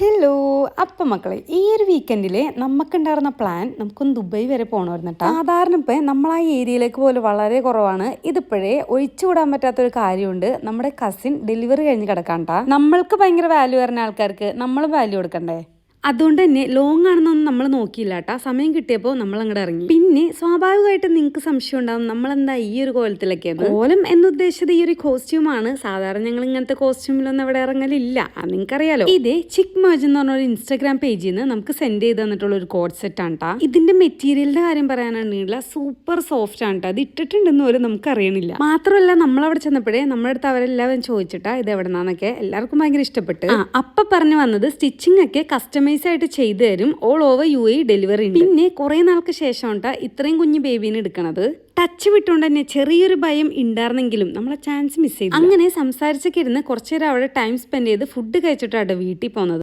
Hello അപ്പം മക്കളെ ഈ ഒരു വീക്കെൻഡിൽ നമുക്കുണ്ടായിരുന്ന പ്ലാൻ നമുക്കൊന്ന് ദുബായ് വരെ പോകണമായിരുന്നു കേട്ടോ സാധാരണ ഇപ്പം നമ്മൾ ആ ഏരിയയിലേക്ക് പോലും വളരെ കുറവാണ്. ഇതിപ്പോഴേ ഒഴിച്ചുകൂടാൻ പറ്റാത്തൊരു കാര്യമുണ്ട്. നമ്മുടെ കസിൻ ഡെലിവറി കഴിഞ്ഞ് കിടക്കാണ്ടാ നമ്മൾക്ക് ഭയങ്കര വാല്യൂ വരുന്ന ആൾക്കാർക്ക് നമ്മൾ വാല്യൂ കൊടുക്കണ്ടേ? അതുകൊണ്ട് തന്നെ ലോങ് ആണെന്നൊന്നും നമ്മൾ നോക്കിയില്ല കേട്ടോ സമയം കിട്ടിയപ്പോൾ നമ്മൾ അങ്ങോട്ട് ഇറങ്ങി. പിന്നെ സ്വാഭാവികമായിട്ട് നിങ്ങൾക്ക് സംശയം ഉണ്ടാവും. നമ്മളെന്താ ഈ ഒരു കോലത്തിലൊക്കെ? കോലം എന്നുദ്ദേശിച്ചത് ഈ ഒരു കോസ്റ്റ്യൂമാണ്. സാധാരണ ഞങ്ങൾ ഇങ്ങനത്തെ കോസ്റ്റ്യൂമിലൊന്നും ഇവിടെ ഇറങ്ങലില്ല. നിങ്ങൾക്ക് നിങ്ങൾക്കറിയാലോ ഇത് ചിക് മേജ് എന്ന് പറഞ്ഞ ഒരു ഇൻസ്റ്റാഗ്രാം പേജിൽ നിന്ന് നമുക്ക് സെൻഡ് ചെയ്ത് തന്നിട്ടുള്ള ഒരു കോഡ് സെറ്റ് ആണ് കേട്ടോ ഇതിന്റെ മെറ്റീരിയലിന്റെ കാര്യം പറയാനാണെങ്കിൽ സൂപ്പർ സോഫ്റ്റ് ആണ് കേട്ടോ അത് ഇട്ടിട്ടുണ്ടെന്ന് പോലും നമുക്ക് അറിയണില്ല മാത്രമല്ല നമ്മൾ അവിടെ ചെന്നപ്പോഴേ നമ്മുടെ അടുത്ത് അവരെല്ലാവരും ചോദിച്ചിട്ടാ ഇത് എവിടെന്നാന്നൊക്കെ എല്ലാവർക്കും ഭയങ്കര ഇഷ്ടപ്പെട്ട്. അപ്പൊ പറഞ്ഞു വന്നത് സ്റ്റിച്ചിങ് ഒക്കെ കസ്റ്റമൈസ് ആയിട്ട് ചെയ്തു തരും. All over U A delivery ഉണ്ട്. പിന്നെ കുറെ നാൾക്ക് ശേഷം ഉണ്ടാ ഇത്രയും കുഞ്ഞു ബേബീനെ എടുക്കണത്. ടച്ച് വിട്ടുകൊണ്ട് തന്നെ ചെറിയൊരു ഭയം ഉണ്ടായിരുന്നെങ്കിലും നമ്മളെ ചാൻസ് മിസ് ചെയ്തു അങ്ങനെ സംസാരിച്ചൊക്കെ ഇരുന്ന് കുറച്ചു നേരം അവിടെ ടൈം സ്പെൻഡ് ചെയ്ത് ഫുഡ് കഴിച്ചിട്ടാണ് വീട്ടിൽ പോകുന്നത്